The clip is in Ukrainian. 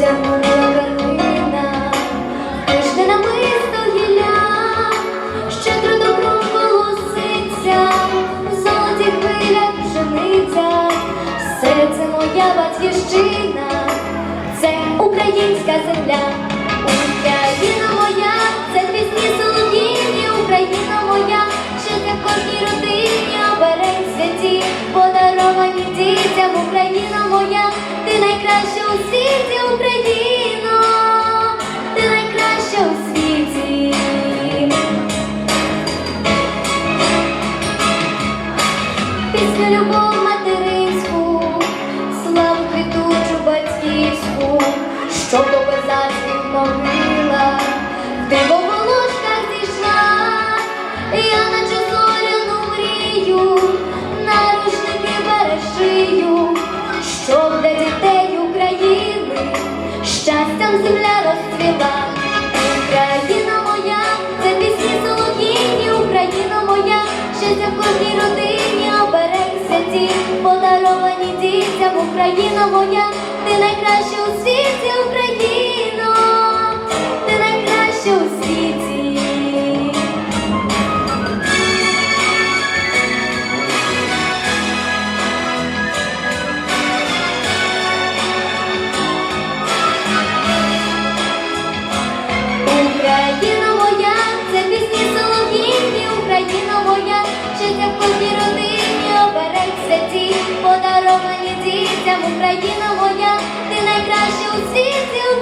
Це українська земля, Україна моя, це пісні солодінні, Україна моя, жити в кожній родині, оберень святі, подаровані дітям, Україна моя, ти найкраща у світі. Україна любов материнську, славу квітучу батьківську, що по козацьких могилах, ти в волошках зійшла, я наче зоряну мрію, нарушники берешию, щоб для дітей України щастям земля розцвіла. Україна моя, це пісні солов'їні, Україна моя, щастя в кожній родині, Україна моя, ти найкраща у світі, Україно, подаровані дітям, Україна моя, ти найкраща у світі.